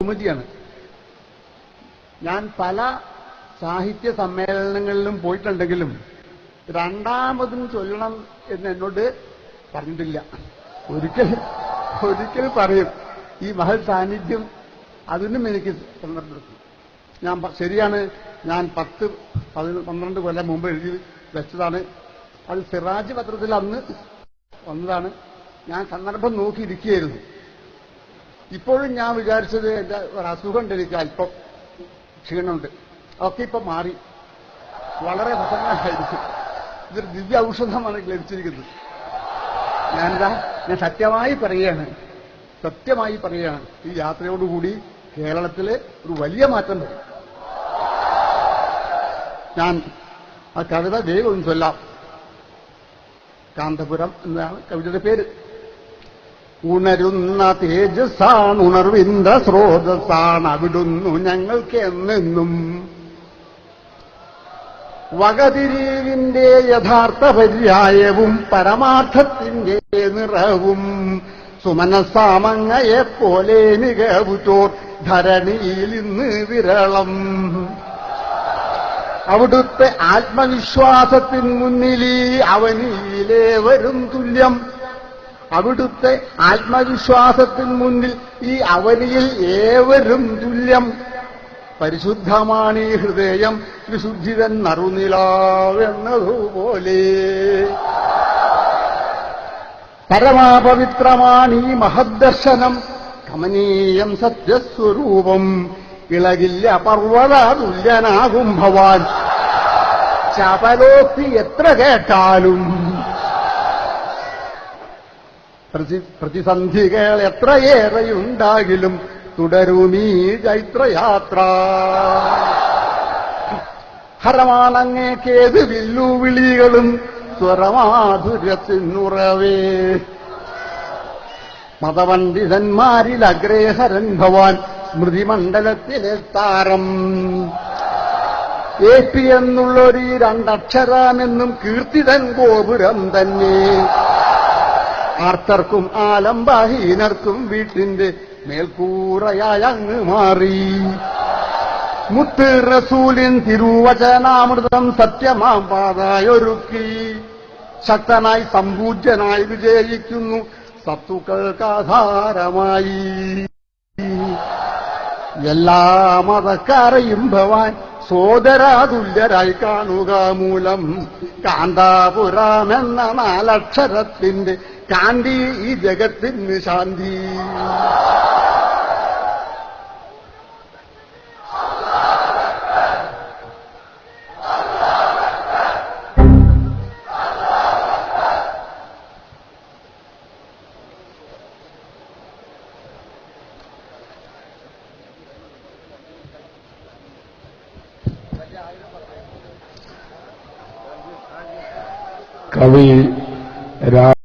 ബഹുമതിയാണ്. ഞാൻ പല സാഹിത്യ സമ്മേളനങ്ങളിലും പോയിട്ടുണ്ടെങ്കിലും രണ്ടാമതും ചൊല്ലണം എന്ന് എന്നോട് പറഞ്ഞിട്ടില്ല. ഒരിക്കൽ ഒരിക്കൽ പറയും ഈ മഹൽ സാന്നിധ്യം അതിനും എനിക്ക് സന്ദർഭപ്പെടുത്തും ഞാൻ ശരിയാണ് ഞാൻ പത്ത് പന്ത്രണ്ട് കൊല്ലം മുമ്പ് എഴുതി വെച്ചതാണ്. അത് സിറാജ് പത്രത്തിൽ അന്ന് വന്നതാണ്. ഞാൻ സന്ദർഭം നോക്കിയിരിക്കുകയായിരുന്നു. ഇപ്പോഴും ഞാൻ വിചാരിച്ചത് എന്റെ ഒരു അസുഖമുണ്ട് എനിക്ക് അല്പം. ക്ഷീണമുണ്ട്. ഒക്കെ ഇപ്പൊ മാറി. വളരെ പ്രസന്നമായിരിക്കും ഇതൊരു ദിവ്യ ഔഷധമാണ് ലഭിച്ചിരിക്കുന്നത്. ഞാനിതാ ഞാൻ സത്യമായി പറയുകയാണ്. സത്യമായി പറയുകയാണ്. ഈ യാത്രയോടുകൂടി കേരളത്തിലെ ഒരു വലിയ മാറ്റം വരും. ഞാൻ ആ കവിത വേഗം ചൊല്ലാം. കാന്തപുരം എന്നാണ് കവിതയുടെ പേര്. ഉണരുന്ന തേജസ്സാണ് ഉണർവിന്ദ സ്രോതസ്സാണ് അവിടുന്നു ഞങ്ങൾക്ക് എന്നെന്നും വകതിരീവിന്റെ യഥാർത്ഥ പര്യായവും പരമാർത്ഥത്തിന്റെ നിറവും സുമനസാമങ്ങയെപ്പോലെ മികവുറ്റോർ ധരണിയിൽ ഇന്ന് വിരളം. അവിടുത്തെ ആത്മവിശ്വാസത്തിൻ മുന്നിലീ അവനിയിലേ വരും തുല്യം. അവിടുത്തെ ആത്മവിശ്വാസത്തിൻ മുന്നിൽ ഈ അവനിയിൽ ഏവരും തുല്യം. പരിശുദ്ധമാണ് ഈ ഹൃദയം വിശുദ്ധിതൻ നറുനിലാവെന്നതുപോലെ. പരമാപവിത്രമാണ് ഈ മഹദ്ദർശനം കമനീയം സത്യസ്വരൂപം. ഇളകില്ല പർവത തുല്യനാകും ഭവാൻ. ചപലോക്തി എത്ര കേട്ടാലും പ്രതിസന്ധികൾ എത്രയേറെയുണ്ടാകിലും തുടരുമീ ചൈത്രയാത്ര ഹരമാണങ്ങേക്കേത് വില്ലുവിളികളും സ്വരമാധുര്യത്തിനുറവേ. മതപണ്ഡിതന്മാരിൽ അഗ്രേഹരൻ ഭവാൻ സ്മൃതിമണ്ഡലത്തിലെ താരം. എ പി എന്നുള്ളൊരു രണ്ടക്ഷരമെന്നും കീർത്തിതൻ ഗോപുരം തന്നെ. ആർത്തർക്കും ആലംബഹീനർക്കും വീട്ടിന്റെ മേൽക്കൂറയായ അങ്ങ് മാറി. മുത്ത് റസൂലിൻ തിരുവചനാമൃതം സത്യമാം പാതായൊരുക്കി. ശക്തനായി സമ്പൂജ്യനായി വിജയിക്കുന്നു. സത്തുക്കൾക്കാധാരമായി. എല്ലാ മതക്കാരെയും ഭവാൻ. സോദരാതുല്യരായി കാണുക മൂലം. കാന്താപുരാമെന്ന നാലക്ഷരത്തിന്റെ चांदी जगत निशांदी कवि